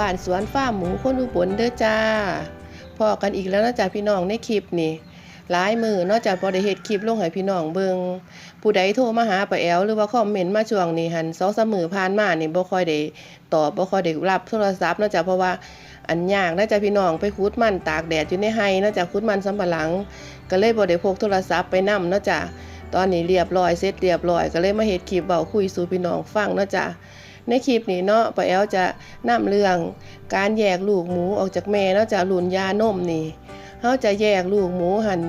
บ้านสวนฟามหมูคนอุบลเด้อจ้าพอกันอีกแล้วนะจ๊ะพี่น้องในคลิปนี่หลายมือนอกจากพอได้เฮ็ดคลิปลงให้พี่น้องเบิงผู้ใดโทรมาหาป้าแอวหรือว่าคอมเมนต์มาช่วงนี้หันสองสามมือผ่านมานี่บ่ค่อยได้ตอบบ่ค่อยได้รับโทรศัพท์นอกจากเพราะว่าอันยากนะจ๊ะพี่น้องไปคุดมันตากแดดอยู่ในไฮนอกจากคุดมันสำปะหลัง ก็เลยบ่ได้พกโทรศัพท์ไปนำเนาะจ้ะตอนนี้เรียบร้อยเสร็จเรียบร้อย ก็เลยมาเฮ็ดคลิปเว้าคุยสู่พี่น้องฟังนาะจ้ะ ในคลิปนี้เนาะป้าแอลจะนำเรื่องการแยกลูกหมูออกจากแม่เนาะจากหลุนยานมนี่เฮาจะแยกลูกหมูหัน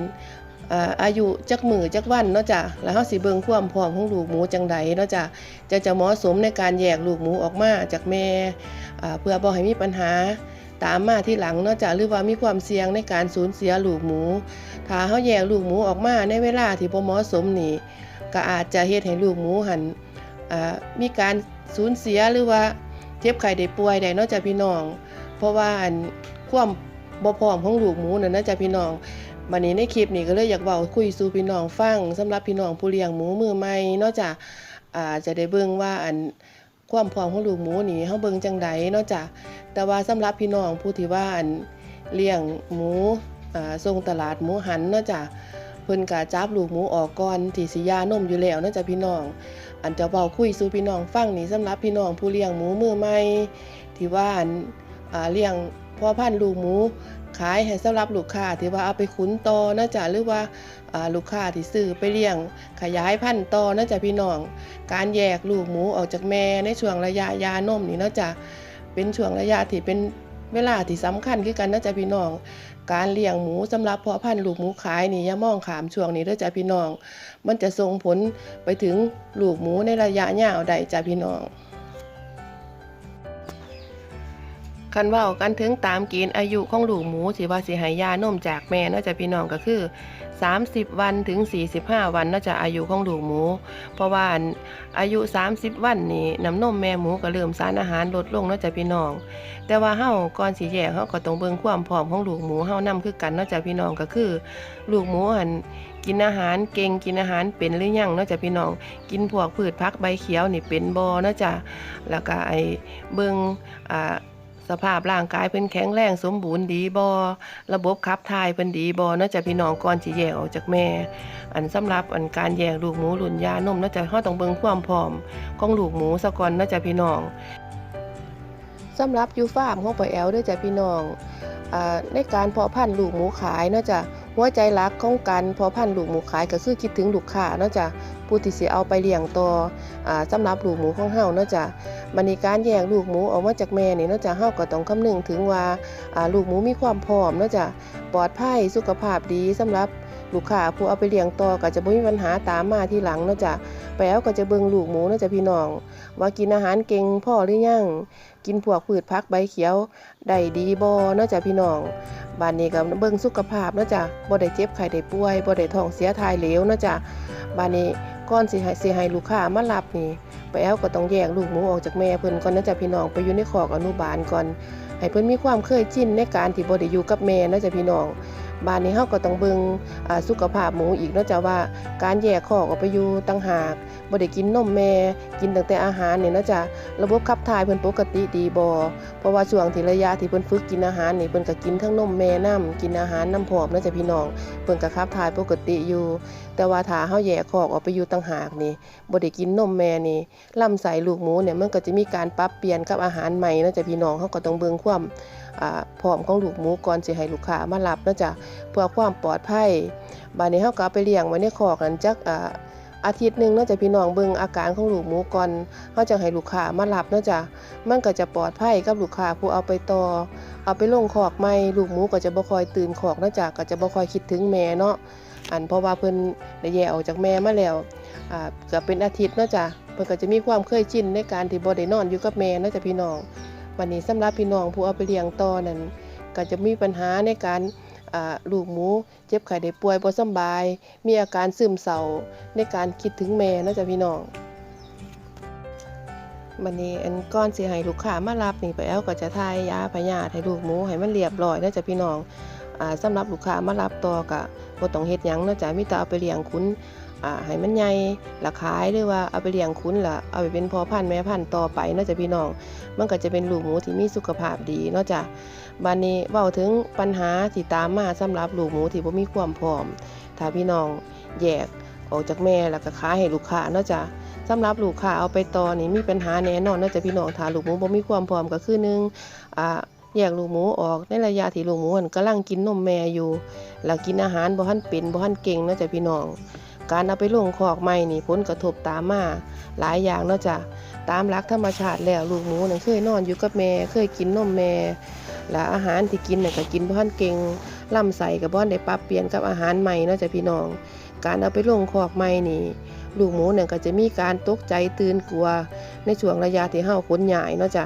อายุจักมือจักวันเนาะจ้ะแล้วเฮาสิเบิงความพร้อมของลูกหมูจังใดเนาะจ้ะจะจะเหมาะสมในการแยกลูกหมูออกมาจากแม่เพื่อบ่ให้มีปัญหาตามมาที่หลังเนาะจ้ะหรือว่ามีความเสี่ยงในการสูญเสียลูกหมู ถ้าเฮาแยกลูกหมูออกมาในเวลาที่บ่เหมาะสมนี่ก็อาจจะเฮ็ดให้ลูกหมูหันมีการสูญเสียหรือว่าเจ็บไข้ได้ป่วยได้นอกจากพี่น้อง เพราะว่าอันความบ่พร้อมของลูกหมูนั่นนะจ๊ะพี่น้องบัดนี้ในคลิปนี้ก็เลยอยากเว้าคุยสู่พี่น้องฟังสำหรับพี่น้องผู้เลี้ยงหมูมือใหม่นาะจ้ะอ่าจะได้เบิ่งว่าอันความพร้อมของลูกหมูนี่เฮาเบิ่งจังใดนาะจ้ะแต่ว่าสำหรับพี่น้องผู้ที่ว่าอันเลี้ยงหมูอ่าส่งตลาดหมูหันนาะจ้ะ เพิ่นก็จับลูกหมูออกก่อนที่สิยานมอยู่แล้วนาะจ้ะพี่น้อง อันจะเบาคุยสู่พี่น้องฟังนี่สำหรับพี่น้องผู้เลี้ยงหมูมือใหม่ที่ว่าอ่าเลี้ยงพ่อพันธุ์ลูกหมูขายให้สำหรับลูกค้าที่ว่าเอาไปขุนต่อนะจ๊ะหรือว่าอ่าลูกค้าที่ซื้อไปเลี้ยง ขยายพันธุ์ต่อนะจ๊ะพี่น้อง การแยกลูกหมูออกจากแม่ในช่วงระยะยานมนี่นาะจ๊ะเป็นช่วงระยะที่เป็น เวลาที่สำคัญคือกันนะจ๊ะพี่น้อง การเลี้ยงหมูสำหรับเพาะพันธุ์ลูกหมูขายนี่อย่ามองขามช่วงนี้เด้อจ้ะพี่น้อง มันจะส่งผลไปถึงลูกหมูในระยะยาวได้จ้ะพี่น้อง คันเว่ากันถึงตามเกณฑ์อายุของลูกหมูสิว่าสิห้ยานมจากแม่เนาจะพี่น้องก็คือ 30 วันถึง 45 วันเนาจะอายุของลูกหมู เพราะว่าอายุ 30 วันนี่น้ำนมแม่หมูก็เริ่มสารอาหารลดลงเนาจะพี่น้อง แต่ว่าเฮาก่อนสิแยกเฮาก็ต้องเบิ่งความพร้อมของลูกหมูเฮานํคือกันเนาจะพี่น้องก็คือ ลูกหมูหันกินอาหารเก่งกินอาหารเป็นหรือยังนาะจ้ะพี่น้อง กินพวกพืชผักใบเขียวนี่เป็นบ่เนาะจ้ะแล้วก็ไอเบิ่งอ่า สภาพร่างกายเพิ่นแข็งแรงสมบูรณ์ดีบ่ระบบขับถ่ายเพิ่นดีบ่เนาะจะพี่น้องก่อนสิแยกออกจากแม่ อันสำหรับอันการแยกลูกหมูหลุนยานมเนาะจะเฮาต้องเบิ่งความพร้อมของลูกหมูซะก่อนเนาะจะพี่น้องสำหรับอยูฟาร์มของปอแอลเด้วยจ้ะพี่น้องอาในการเพาะพันธุ์ลูกหมูขายเนาะจ้ะ หัวใจหลักของการพอพันลูกหมูขายก็คือคิดถึงลูกค้าเนาะจ้ะผู้ที่สิเอาไปเลี้ยงต่ออ่าสำหรับลูกหมูของเฮาเนาะจ้ะบัดนี้การแยกลูกหมูออกมาจากแม่นี่เนาะจ้ะเฮาก็ต้องคำนึงถึงว่าอ่าลูกหมูมีความพร้อมเนาะจ้ะปลอดภัยสุขภาพดีสำหรับ ลูกค้าผู้เอาไปเลี้ยงต่อก็จะบ่มีปัญหาตามมาที่หลังเนาะจ้ะไปแอลก็จะเบิ่งลูกหมูเนาะจ้ะพี่น้อง ว่ากินอาหารเก่งพ่อหรือยังกินพวกพืชผักใบเขียวได้ดีบ่เนาะจ้ะพี่น้องบ้านนี้ก็เบิ่งสุขภาพเนาะจ้ะบ่ได้เจ็บไข้ได้ป่วยบ่ได้ท้องเสียทายเหลวเนาะจ้ะบ้านนี้ก่อนสิให้สิให้ลูกค้ามารับนี่ไปแอลก็ต้องแยกลูกหมูออกจากแม่เพิ่นก่อนนะจ้ะพี่น้องไปอยู่ในคอกอนุบาลก่อนให้เพิ่นมีความเคยชินในการที่บ่ได้อยู่กับแม่นะจ้ะพี่น้อง บ้านนี้เฮาก็ต้องเบิ่งอ่าสุขภาพหมูอีกนาะจ้ะว่าการแยกคอกออกไปอยู่ต่างหากบ่ได้กินนมแม่กินตั้งแต่อาหารเนี่ยนาะจ้ะระบบขับถ่ายเพิ่นปกติดีบ่เพราะว่าช่วงที่ระยะที่เพิ่นฝึกกินอาหารนี่เพิ่นก็กินทั้งนมแม่น้ำกินอาหารน้ำพร้อมนาะจ้ะพี่น้องเพิ่นก็ขับถ่ายปกติอยู่ แต่ว่าถ้าเฮาแยกคอกออกไปอยู่ต่างหากนี่บ่ได้กินนมแม่นี่ลำไส้ลูกหมูเนี่ยมันก็จะมีการปรับเปลี่ยนกับอาหารใหม่นาะจ้ะพี่น้องเฮาก็ต้องเบิ่งความ พร้อมของลูกหมูก่อนสิให้ลูกค้ามารับเนะจ้ะเพื่อความปลอดภัยบัดนี้เฮาก็เอาไปเลี้ยงไว้ในคอกนั้นจักอาอาทิตย์หนึ่งเนาะจ้ะพี่น้องเบิ่งอาการของลูกหมูก่อนเขาจะให้ลูกค้ามารับเนะจ้ะมันก็จะปลอดภัยกับลูกค้าผู้เอาไปต่อ เอาไปลงคอกใหม่ลูกหมูก็จะบ่คอยตื่นคอกเนะจ้ะก็จะบ่คอยคิดถึงแม่เนาะอันเพราะว่าเพิ่นได้แยกออกจากแม่มาแล้วอ่าก็เป็นอาทิตย์เนะจ้ะเพิ่นก็จะมีความเคยชินในการที่บ่ได้นอนอยู่กับแม่เนะจ้ะพี่น้อง วันนี้สำหรับพี่น้องผู้เอาไปเลี้ยงต่อนั้นก็จะมีปัญหาในการลูกหมูเจ็บไข้ได้ป่วยบ่สบาย มีอาการซึมเศร้าในการคิดถึงแม่นาะจ๊ะพี่น้องบันนี้อันก้อนสิให้ลูกค้ามารับนี่ไปแอลก็จะทายยาพยาธิให้ลูกหมูให้มันเรียบร้อยนาะจ๊ะพี่น้อง อ่าสำหรับลูกค้ามารับต่อก็บ่ต้องเฮ็ดหยังเนาะจ้ะมีแต่เอาไปเลี้ยงคุณอ่าให้มันใหญ่ละขายหรือว่าเอาไปเลี้ยงคุ้นละเอาไปเป็นพ่อพันธุ์แม่พันธุ์ต่อไปเนอกจากพี่น้อง มันก็จะเป็นลูกหมูที่มีสุขภาพดีเนอกจากบานนี้เว้าถึงปัญหาที่ตามมาสำหรับลูกหมูที่บ่มีความพร้อม ถ้าพี่น้องแยกออกจากแม่แล้วก็ขายให้ลูกค้าเนอกจากสำหรับลูกค้าเอาไปต่อนี่มีปัญหาแน่นอนเนอกจากพี่น้องถ้าลูกหมูบ่มีความพร้อมก็คือหนึ่งอ่า แยกลูกหมูออกในระยะที่ลูกหมูมันกำลังกินนมแม่อยู่ แล้วกินอาหารบ่ทันเป็นบ่ทันเก่งเนาะจ้ะพี่น้อง การเอาไปลงคอกใหม่นี่ผลกระทบตามมาหลายอย่างเนาะจ้ะตามหลักธรรมชาติแล้วลูกหมูนั่นเคยนอนอยู่กับแม่เคยกินนมแม่และอาหารที่กินน่ะก็กินบ่ทันเก่งลำไส้ก็บ่ทันได้ปรับเปลี่ยนกับอาหารใหม่เนาะจ้ะพี่น้อง การเอาไปลงคอกใหม่นี่ลูกหมูเนี่ยก็จะมีการตกใจตื่นกลัว ในช่วงระยะที่เฮาขนย้ายเนาะจ้ะ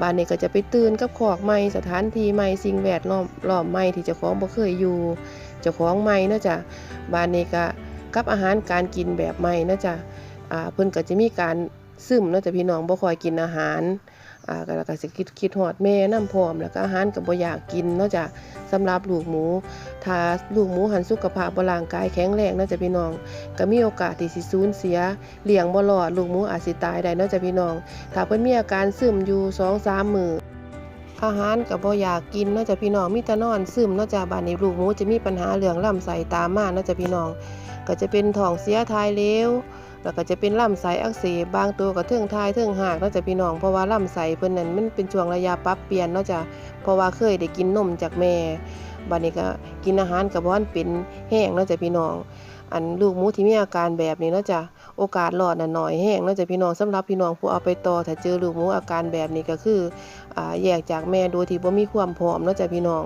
บ้านนี้ก็จะไปตื่นกับขอกใหม่สถานที่ใหม่สิ่งแวดล้อมล้อมใหม่ที่เจ้าของบ่เคยอยู่เจ้าของใหม่นาะจ๊ะบ้านนี้ก็กับอาหารการกินแบบใหม่นาะจ๊ะเพิ่นก็จะมีการซึมนาะจ๊ะพี่น้องบ่คอยกินอาหาร อ่าก็แล้วก็สิคิดคิดฮอดแม่น้ำพร้อมแล้วก็อาหารก็บ่อยากกินนาะจ้ะสำหรับลูกหมู ถ้าลูกหมูหันสุขภาพบ่ร่างกายแข็งแรงเนาจะพี่น้อง ก็มีโอกาสที่สิสูญเสียเลี้ยงบ่รอดลูกหมูอาจสิตายได้นาะจ้ะพี่น้อง ถ้าเพิ่นมีอาการซึมอยู่2-3มื้ออาหารก็บ่อยากกินนาะจ้ะพี่น้องมีแต่นอนซึมนาะจ้ะบัดนี้ลูกหมูจะมีปัญหาเรื่องลำไส้ตามมานาะจ้ะพี่น้อง ก็จะเป็นท้องเสียทายเหลว แล้วก็จะเป็นลำไส้อักเสบบางตัวก็เทิงทายเทิงหากเนาะจ้ะพี่น้องเพราะว่าลำไส้เพิ่นนั้นมันเป็นช่วงระยะปรับเปลี่ยนเนาะจ้ะเพราะว่าเคยได้กินนมจากแม่บัดนี้ก็กินอาหารก็บ่ทันเป็นแห้งเนาะจ้ะพี่น้อง อันลูกหมูที่มีอาการแบบนี้เนาะจ้ะโอกาสรอดน่ะหน้อยแห้งเนาะจ้ะพี่น้องสำหรับพี่น้องผู้เอาไปต่อถ้าเจอลูกหมูอาการแบบนี้ก็คืออ่าแยกจากแม่โดยที่บ่มีความพร้อมเนาะจ้ะพี่น้อง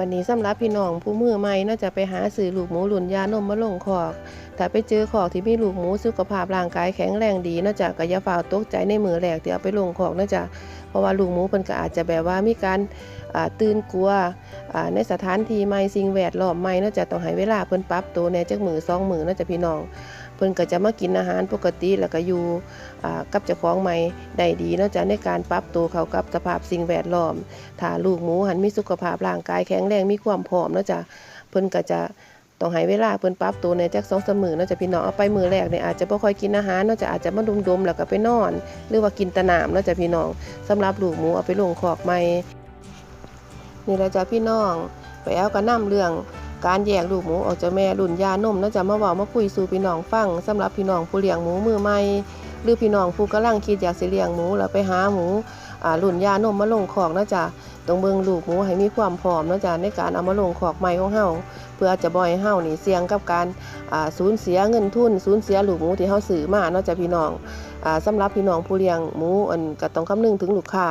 วันนี้สำหรับพี่น้องผู้มือใหม่เนาจะไปหาซื้อลูกหมูหลุนยานมมาลงคอกถ้าไปเจอคอกที่มีลูกหมูสุขภาพร่างกายแข็งแรงดีเนาจะก็อย่าฝ่าตกใจในมือแรกที่เอาไปลงคอกเนาจะเพราะว่าลูกหมูเพิ่นก็อาจจะแบบว่ามีการตื่นกลัวในสถานที่ใหม่สิ่งแวดล้อมใหม่เนาจะต้องให้เวลาเพิ่นปรับตัวแหน่จักมือสองมือเนาจะพี่น้อง เพิ่นก็จะมากินอาหารปกติแล้วก็อยู่อ่ากับเจ้าของใหม่ได้ดีนาะจะในการปรับตัวเข้ากับสภาพสิ่งแวดล้อมถ้าลูกหมูหันมีสุขภาพร่างกายแข็งแรงมีความพร้อมนาะจะเพิ่นก็จะต้องให้เวลาเพิ่นปรับตัวในจักสองสมือนาะจะพี่น้องเอาไปมือแรกเนี่ยอาจจะบ่ค่อยกินอาหารนาะจะอาจจะมาดมๆแล้วก็ไปนอน หรือว่ากินตะน้ำเนาะจะพี่น้องสำหรับลูกหมูเอาไปลงคอกใหม่นี่แหละจ้ะพี่น้องไปแอลก็นํเรื่อง การแยกลูกหมูออกจากแม่รุ่นยานมนาะจะมาเว้ามาคุยสู่พี่น้องฟังสำหรับพี่น้องผู้เลี้ยงหมูมือใหม่หรือพี่น้องผู้กำลังคิดอยากสิเลี้ยงหมูแล้วไปหาหมูอ่ารุ่นยานมมาลงขอกนาะจ้ะต้องเบิ่งลูกหมูให้มีความพร้อมนาะจ้ะในการเอามาลงขอกใหม่ของเฮา เพื่อจะบ่ให้เฮานี่เสี่ยงกับการสูญเสียเงินทุนสูญเสียลูกหมูที่เฮาซื้อมาเนาะจ้ะพี่น้องอ่าสำหรับพี่น้องผู้เลี้ยงหมูอันก็ต้องคำนึงถึงลูกค้า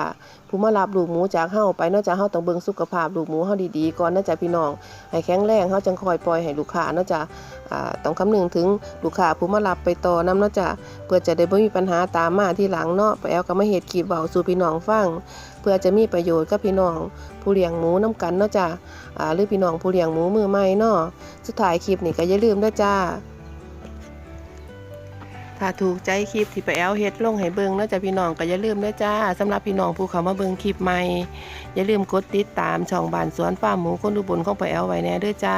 ผู้มารับลูกหมูจากเฮาไปเนอกจากเฮาต้องเบิ่งสุขภาพลูกหมูเฮาดีๆก่อนเนอกจากพี่น้องให้แข็งแรงเฮาจังคอยปล่อยให้ลูกค้าเนอกจากต้องคำนึงถึงลูกค้าผู้มารับไปต่อนำเนาะจ้ะเพื่อจะได้บ่มีปัญหาตามมาที่หลังเนาะไปแอลก็มาเฮ็ดคลิปเว้าสู่พี่น้องฟัง เพื่อจะมีประโยชน์กับพี่น้องผู้เลี้ยงหมูนํกันเนาะจ้ะหรือพี่น้องผู้เลี้ยงหมูมือใหม่เนาะสุดท้ายคลิปนี้ก็อย่าลืมด้วยจ้า ถ้าถูกใจคลิปที่ไปแอลเฮ็ดลงให้เบิ่งเนาะจ้ะพี่น้องก็อย่าลืมด้วยจ้าสำหรับพี่น้องผู้เขามาเบิ่งคลิปใหม่ อย่าลืมกดติดตามช่องบ้านสวนฟาร์มหมูคนดูบนของไปแอลไว้แน่ด้วยจ้า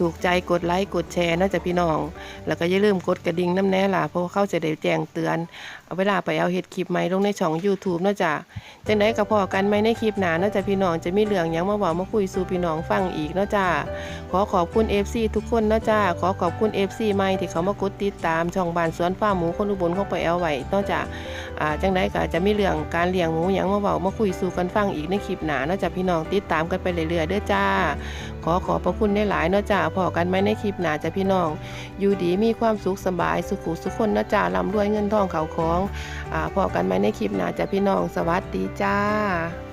ถูกใจกดไลค์กดแชร์นาะจ้ะพี่น้อง แล้วก็อย่าลืมกดกระดิ่งน้ำแน่ล่ะเพราะว่าเขาจะได้แจ้งเตือน เอาเวลาไปเอาเฮ็ดคลิปใหม่ลงในช่อง YouTube นะจ้ะจังไดก็พอกันไหมในคลิปหนานาะจ้ะพี่น้องจะมีเรื่องยังมาเว้ามาคุยสู่พี่น้องฟังอีกนะจ้าขอขอบคุณ FC ทุกคนนะจ้าขอขอบคุณ FC ใหม่ที่เขามากดติดตามช่องบ้านสวนฟาหมูคนอุบลของไปเอาไว้นอกจาก อ่าจังไดก็จะมีเรื่องการเลี้ยงหมูหยังมาเว้ามาคุยสู่กันฟังอีกในคลิปหน้าเนาะจ้ะพี่น้องติดตามกันไปเรื่อยๆเด้อจ้า ขอขอบพระคุณได้หลายเนาะจ้าพอกันไหมในคลิปหน้าจ้ะพี่น้อง อยู่ดีมีความสุขสบายสุขุสุขคนเนาะจ้าร่ำรวยเงินทองเขาของอ่าพอกันไหมในคลิปหน้าจ้ะพี่น้องสวัสดีจ้า